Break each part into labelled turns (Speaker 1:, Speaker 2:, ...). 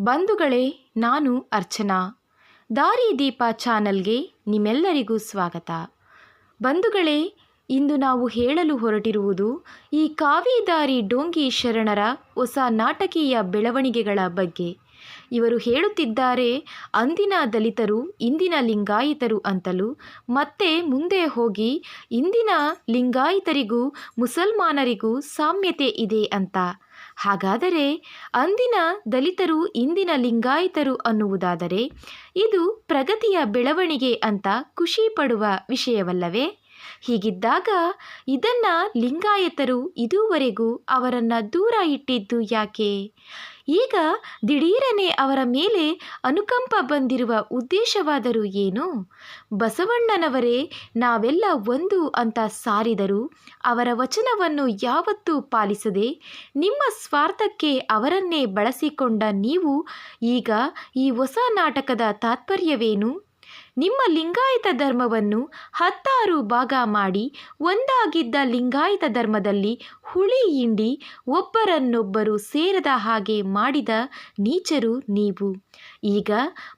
Speaker 1: ಬಂಧುಗಳೇ, ನಾನು ಅರ್ಚನಾ. ದಾರಿ ದೀಪ ಚಾನಲ್ಗೆ ನಿಮ್ಮೆಲ್ಲರಿಗೂ ಸ್ವಾಗತ. ಬಂಧುಗಳೇ, ಇಂದು ನಾವು ಹೇಳಲು ಹೊರಟಿರುವುದು ಈ ಕಾವಿದಾರಿ ಡೋಂಗಿ ಶರಣರ ಹೊಸ ನಾಟಕೀಯ ಬೆಳವಣಿಗೆಗಳ ಬಗ್ಗೆ. ಇವರು ಹೇಳುತ್ತಿದ್ದಾರೆ, ಅಂದಿನ ದಲಿತರು, ಇಂದಿನ ಲಿಂಗಾಯಿತರು ಅಂತಲೂ, ಮತ್ತೆ ಮುಂದೆ ಹೋಗಿ ಇಂದಿನ ಲಿಂಗಾಯಿತರಿಗೂ, ಮುಸಲ್ಮಾನರಿಗೂ ಸಾಮ್ಯತೆ ಇದೆ ಅಂತ. ಹಾಗಾದರೆ ಅಂದಿನ ದಲಿತರು ಇಂದಿನ ಲಿಂಗಾಯಿತರು ಅನ್ನುವುದಾದರೆ ಇದು ಪ್ರಗತಿಯ ಬೆಳವಣಿಗೆ ಅಂತ ಖುಷಿ ಪಡುವ ವಿಷಯವಲ್ಲವೇ? ಹೀಗಿದ್ದಾಗ ಇದನ್ನ ಲಿಂಗಾಯತರು ಇದುವರೆಗೂ ಅವರನ್ನು ದೂರ ಇಟ್ಟಿದ್ದು ಯಾಕೆ? ಈಗ ದಿಢೀರನೆ ಅವರ ಮೇಲೆ ಅನುಕಂಪ ಬಂದಿರುವ ಉದ್ದೇಶವಾದರೂ ಏನು? ಬಸವಣ್ಣನವರೇ, ನಾವೆಲ್ಲ ಒಂದು ಅಂತ ಸಾರಿದರು ಅವರ ವಚನವನ್ನು ಯಾವತ್ತೂ ಪಾಲಿಸದೆ ನಿಮ್ಮ ಸ್ವಾರ್ಥಕ್ಕೆ ಅವರನ್ನೇ ಬಳಸಿಕೊಂಡ ನೀವು ಈಗ ಈ ಹೊಸ ನಾಟಕದ ತಾತ್ಪರ್ಯವೇನು? ನಿಮ್ಮ ಲಿಂಗಾಯತ ಧರ್ಮವನ್ನು ಹತ್ತಾರು ಭಾಗ ಮಾಡಿ, ಒಂದಾಗಿದ್ದ ಲಿಂಗಾಯತ ಧರ್ಮದಲ್ಲಿ ಹುಳಿ ಹಿಂಡಿ, ಒಬ್ಬರನ್ನೊಬ್ಬರು ಸೇರದ ಹಾಗೆ ಮಾಡಿದ ನೀಚರು ನೀವು. ಈಗ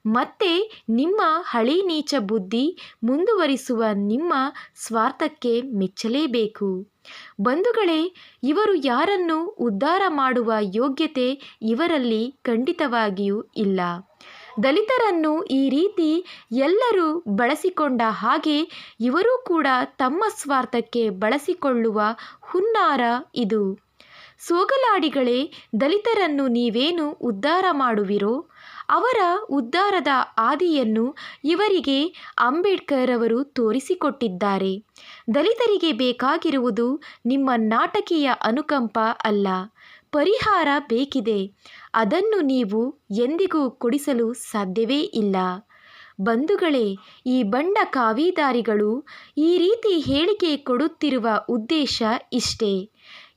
Speaker 1: ಮತ್ತೆ ನಿಮ್ಮ ಹಳಿ ನೀಚ ಬುದ್ಧಿ ಮುಂದುವರಿಸುವ ನಿಮ್ಮ ಸ್ವಾರ್ಥಕ್ಕೆ ಮೆಚ್ಚಲೇಬೇಕು. ಬಂಧುಗಳೇ, ಇವರು ಯಾರನ್ನು ಉದ್ಧಾರ ಮಾಡುವ ಯೋಗ್ಯತೆ ಇವರಲ್ಲಿ ಖಂಡಿತವಾಗಿಯೂ ಇಲ್ಲ. ದಲಿತರನ್ನು ಈ ರೀತಿ ಎಲ್ಲರೂ ಬಳಸಿಕೊಂಡ ಹಾಗೆ ಇವರೂ ಕೂಡ ತಮ್ಮ ಸ್ವಾರ್ಥಕ್ಕೆ ಬಳಸಿಕೊಳ್ಳುವ ಹುನ್ನಾರ ಇದು. ಸೋಗಲಾಡಿಗಳೇ, ದಲಿತರನ್ನು ನೀವೇನು ಉದ್ಧಾರ ಮಾಡುವಿರೋ? ಅವರ ಉದ್ಧಾರದ ಆದಿಯನ್ನು ಇವರಿಗೆ ಅಂಬೇಡ್ಕರ್ ಅವರು ತೋರಿಸಿಕೊಟ್ಟಿದ್ದಾರೆ. ದಲಿತರಿಗೆ ಬೇಕಾಗಿರುವುದು ನಿಮ್ಮ ನಾಟಕೀಯ ಅನುಕಂಪ ಅಲ್ಲ. ಪರಿಹಾರ ಬೇಕಿದೆ. ಅದನ್ನು ನೀವು ಎಂದಿಗೂ ಕೊಡಿಸಲು ಸಾಧ್ಯವೇ ಇಲ್ಲ. ಬಂಧುಗಳೇ, ಈ ಬಂಡ ಕಾವಿದಾರಿಗಳು ಈ ರೀತಿ ಹೇಳಿಕೆ ಕೊಡುತ್ತಿರುವ ಉದ್ದೇಶ ಇಷ್ಟೇ.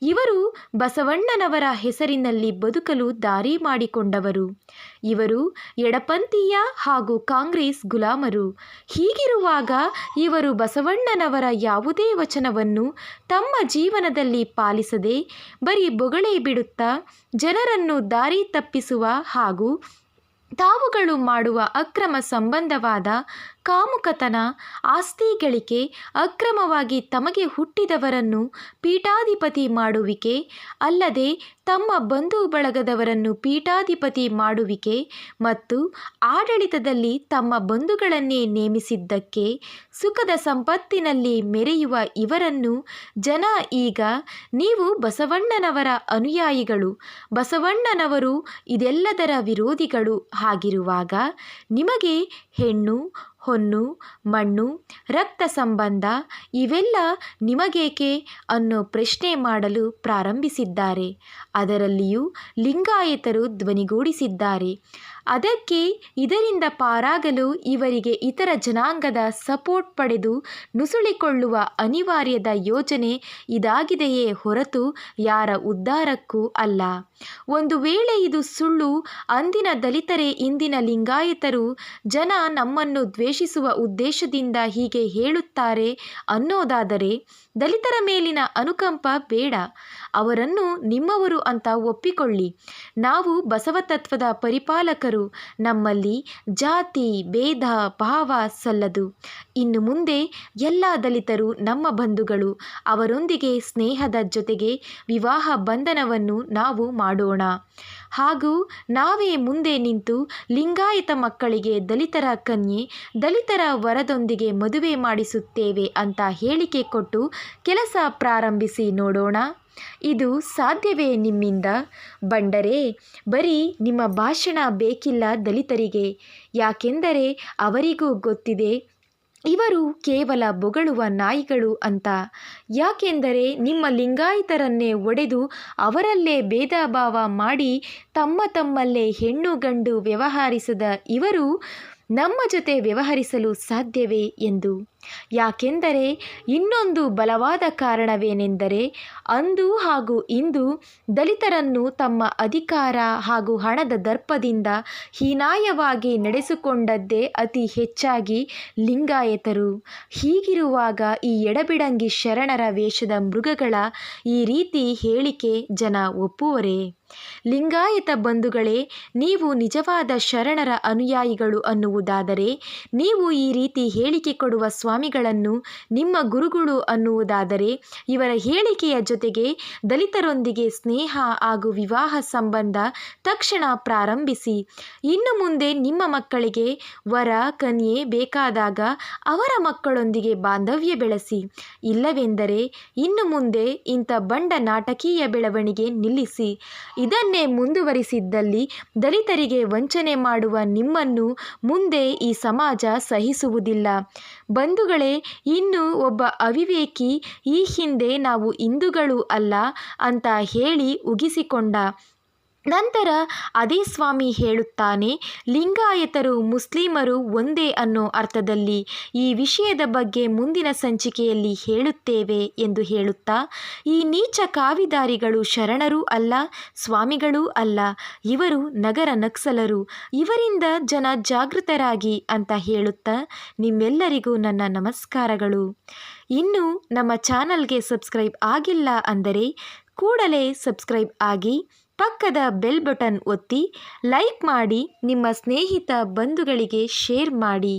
Speaker 1: ಇವರು ಬಸವಣ್ಣನವರ ಹೆಸರಿನಲ್ಲಿ ಬದುಕಲು ದಾರಿ ಮಾಡಿಕೊಂಡವರು. ಇವರು ಎಡಪಂಥೀಯ ಹಾಗೂ ಕಾಂಗ್ರೆಸ್ ಗುಲಾಮರು. ಹೀಗಿರುವಾಗ ಇವರು ಬಸವಣ್ಣನವರ ಯಾವುದೇ ವಚನವನ್ನು ತಮ್ಮ ಜೀವನದಲ್ಲಿ ಪಾಲಿಸದೆ ಬರೀ ಬೊಗಳೆ ಬಿಡುತ್ತಾ ಜನರನ್ನು ದಾರಿ ತಪ್ಪಿಸುವ ಹಾಗೂ ತಾವುಗಳು ಮಾಡುವ ಅಕ್ರಮ ಸಂಬಂಧವಾದ ಕಾಮುಕತನ ಆಸ್ತಿ ಗಳಿಕೆ ಅಕ್ರಮವಾಗಿ ತಮಗೆ ಹುಟ್ಟಿದವರನ್ನು ಪೀಠಾಧಿಪತಿ ಮಾಡುವಿಕೆ, ಅಲ್ಲದೆ ತಮ್ಮ ಬಂಧು ಬಳಗದವರನ್ನು ಪೀಠಾಧಿಪತಿ ಮಾಡುವಿಕೆ ಮತ್ತು ಆಡಳಿತದಲ್ಲಿ ತಮ್ಮ ಬಂಧುಗಳನ್ನೇ ನೇಮಿಸಿದ್ದಕ್ಕೆ ಸುಖದ ಸಂಪತ್ತಿನಲ್ಲಿ ಮೆರೆಯುವ ಇವರನ್ನು ಜನ ಈಗ ನೀವು ಬಸವಣ್ಣನವರ ಅನುಯಾಯಿಗಳು. ಬಸವಣ್ಣನವರು ಇದೆಲ್ಲದರ ವಿರೋಧಿಗಳು ಆಗಿರುವಾಗ ನಿಮಗೆ ಹೆಣ್ಣು ಹೊನ್ನು ಮಣ್ಣು ರಕ್ತ ಸಂಬಂಧ ಇವೆಲ್ಲ ನಿಮಗೇಕೆ ಅನ್ನೋ ಪ್ರಶ್ನೆ ಮಾಡಲು ಪ್ರಾರಂಭಿಸಿದ್ದಾರೆ. ಅದರಲ್ಲಿಯೂ ಲಿಂಗಾಯತರು ಧ್ವನಿಗೂಡಿಸಿದ್ದಾರೆ. ಅದಕ್ಕೆ ಇದರಿಂದ ಪಾರಾಗಲು ಇವರಿಗೆ ಇತರ ಜನಾಂಗದ ಸಪೋರ್ಟ್ ಪಡೆದು ನುಸುಳಿಕೊಳ್ಳುವ ಅನಿವಾರ್ಯದ ಯೋಜನೆ ಇದಾಗಿದೆಯೇ ಹೊರತು ಯಾರ ಉದ್ಧಾರಕ್ಕೂ ಅಲ್ಲ. ಒಂದು ವೇಳೆ ಇದು ಸುಳ್ಳು, ಅಂದಿನ ದಲಿತರೇ ಇಂದಿನ ಲಿಂಗಾಯತರು ಜನ ನಮ್ಮನ್ನು ದ್ವೇಷಿಸುವ ಉದ್ದೇಶದಿಂದ ಹೀಗೆ ಹೇಳುತ್ತಾರೆ ಅನ್ನೋದಾದರೆ ದಲಿತರ ಮೇಲಿನ ಅನುಕಂಪ ಬೇಡ. ಅವರನ್ನು ನಿಮ್ಮವರು ಅಂತ ಒಪ್ಪಿಕೊಳ್ಳಿ. ನಾವು ಬಸವ ತತ್ವದ ನಮ್ಮಲ್ಲಿ ಜಾತಿ, ಭೇದ, ಭಾವ ಸಲ್ಲದು. ಇನ್ನು ಮುಂದೆ ಎಲ್ಲ ದಲಿತರು ನಮ್ಮ ಬಂಧುಗಳು, ಅವರೊಂದಿಗೆ ಸ್ನೇಹದ ಜೊತೆಗೆ ವಿವಾಹ ಬಂಧನವನ್ನು ನಾವು ಮಾಡೋಣ. ಹಾಗೂ ನಾವೇ ಮುಂದೆ ನಿಂತು ಲಿಂಗಾಯತ ಮಕ್ಕಳಿಗೆ ದಲಿತರ ಕನ್ಯೆ, ದಲಿತರ ವರದೊಂದಿಗೆ ಮದುವೆ ಮಾಡಿಸುತ್ತೇವೆ ಅಂತ ಹೇಳಿಕೆ ಕೊಟ್ಟು ಕೆಲಸ ಪ್ರಾರಂಭಿಸಿ ನೋಡೋಣ. ಇದು ಸಾಧ್ಯವೇ ನಿಮ್ಮಿಂದ? ಬಂಡರೆ, ಬರೀ ನಿಮ್ಮ ಭಾಷಣ ಬೇಕಿಲ್ಲ ದಲಿತರಿಗೆ. ಯಾಕೆಂದರೆ ಅವರಿಗೂ ಗೊತ್ತಿದೆ, ಇವರು ಕೇವಲ ಬೊಗಳುವ ನಾಯಿಗಳು ಅಂತ. ಯಾಕೆಂದರೆ ನಿಮ್ಮ ಲಿಂಗಾಯತರನ್ನೇ ಒಡೆದು ಅವರಲ್ಲೇ ಭೇದ ಭಾವ ಮಾಡಿ ತಮ್ಮ ತಮ್ಮಲ್ಲೇ ಹೆಣ್ಣು ಗಂಡು ವ್ಯವಹರಿಸದ ಇವರು ನಮ್ಮ ಜೊತೆ ವ್ಯವಹರಿಸಲು ಸಾಧ್ಯವೇ ಎಂದು. ಯಾಕೆಂದರೆ ಇನ್ನೊಂದು ಬಲವಾದ ಕಾರಣವೇನೆಂದರೆ ಅಂದು ಹಾಗೂ ಇಂದು ದಲಿತರನ್ನು ತಮ್ಮ ಅಧಿಕಾರ ಹಾಗೂ ಹಣದ ದರ್ಪದಿಂದ ಹೀನಾಯವಾಗಿ ನಡೆಸಿಕೊಂಡದ್ದೇ ಅತಿ ಹೆಚ್ಚಾಗಿ ಲಿಂಗಾಯತರು. ಹೀಗಿರುವಾಗ ಈ ಎಡಬಿಡಂಗಿ ಶರಣರ ವೇಷದ ಮೃಗಗಳ ಈ ರೀತಿ ಹೇಳಿಕೆ ಜನ ಒಪ್ಪುವರೇ. ಲಿಂಗಾಯತ ಬಂಧುಗಳೇ, ನೀವು ನಿಜವಾದ ಶರಣರ ಅನುಯಾಯಿಗಳು ಅನ್ನುವುದಾದರೆ, ನೀವು ಈ ರೀತಿ ಹೇಳಿಕೆ ಕೊಡುವ ಸ್ವಾಮಿಗಳನ್ನು ನಿಮ್ಮ ಗುರುಗಳು ಅನ್ನುವುದಾದರೆ ಇವರ ಹೇಳಿಕೆಯ ಜೊತೆಗೆ ದಲಿತರೊಂದಿಗೆ ಸ್ನೇಹ ಹಾಗೂ ವಿವಾಹ ಸಂಬಂಧ ತಕ್ಷಣ ಪ್ರಾರಂಭಿಸಿ. ಇನ್ನು ಮುಂದೆ ನಿಮ್ಮ ಮಕ್ಕಳಿಗೆ ವರ, ಕನ್ಯೆ ಬೇಕಾದಾಗ ಅವರ ಮಕ್ಕಳೊಂದಿಗೆ ಬಾಂಧವ್ಯ ಬೆಳೆಸಿ. ಇಲ್ಲವೆಂದರೆ ಇನ್ನು ಮುಂದೆ ಇಂಥ ಬಂಡ ನಾಟಕೀಯ ಬೆಳವಣಿಗೆ ನಿಲ್ಲಿಸಿ. ಇದನ್ನೇ ಮುಂದುವರಿಸಿದ್ದಲ್ಲಿ ದಲಿತರಿಗೆ ವಂಚನೆ ಮಾಡುವ ನಿಮ್ಮನ್ನು ಮುಂದೆ ಈ ಸಮಾಜ ಸಹಿಸುವುದಿಲ್ಲ. ಬಂಧುಗಳೇ ಇನ್ನು ಒಬ್ಬ ಅವಿವೇಕಿ ಈ ಹಿಂದೆ ನಾವು ಹಿಂದುಗಳು ಅಲ್ಲ ಅಂತ ಹೇಳಿ ಉಗಿಸಿಕೊಂಡ. ನಂತರ ಅದೇ ಸ್ವಾಮಿ ಹೇಳುತ್ತಾನೆ, ಲಿಂಗಾಯತರು ಮುಸ್ಲಿಮರು ಒಂದೇ ಅನ್ನೋ ಅರ್ಥದಲ್ಲಿ ಈ ವಿಷಯದ ಬಗ್ಗೆ ಮುಂದಿನ ಸಂಚಿಕೆಯಲ್ಲಿ ಹೇಳುತ್ತೇವೆ ಎಂದು ಹೇಳುತ್ತಾ, ಈ ನೀಚ ಕಾವಿದಾರಿಗಳು ಶರಣರೂ ಅಲ್ಲ, ಸ್ವಾಮಿಗಳೂ ಅಲ್ಲ, ಇವರು ನಗರ ನಕ್ಸಲರು, ಇವರಿಂದ ಜನ ಜಾಗೃತರಾಗಿ ಅಂತ ಹೇಳುತ್ತಾ, ನಿಮ್ಮೆಲ್ಲರಿಗೂ ನನ್ನ ನಮಸ್ಕಾರಗಳು. ಇನ್ನು ನಮ್ಮ ಚಾನಲ್ಗೆ ಸಬ್ಸ್ಕ್ರೈಬ್ ಆಗಿಲ್ಲ ಅಂದರೆ ಕೂಡಲೇ ಸಬ್ಸ್ಕ್ರೈಬ್ ಆಗಿ ಪಕ್ಕದ ಬೆಲ್ ಬಟನ್ ಒತ್ತಿ ಲೈಕ್ ಮಾಡಿ ನಿಮ್ಮ ಸ್ನೇಹಿತ ಬಂಧುಗಳಿಗೆ ಶೇರ್ ಮಾಡಿ.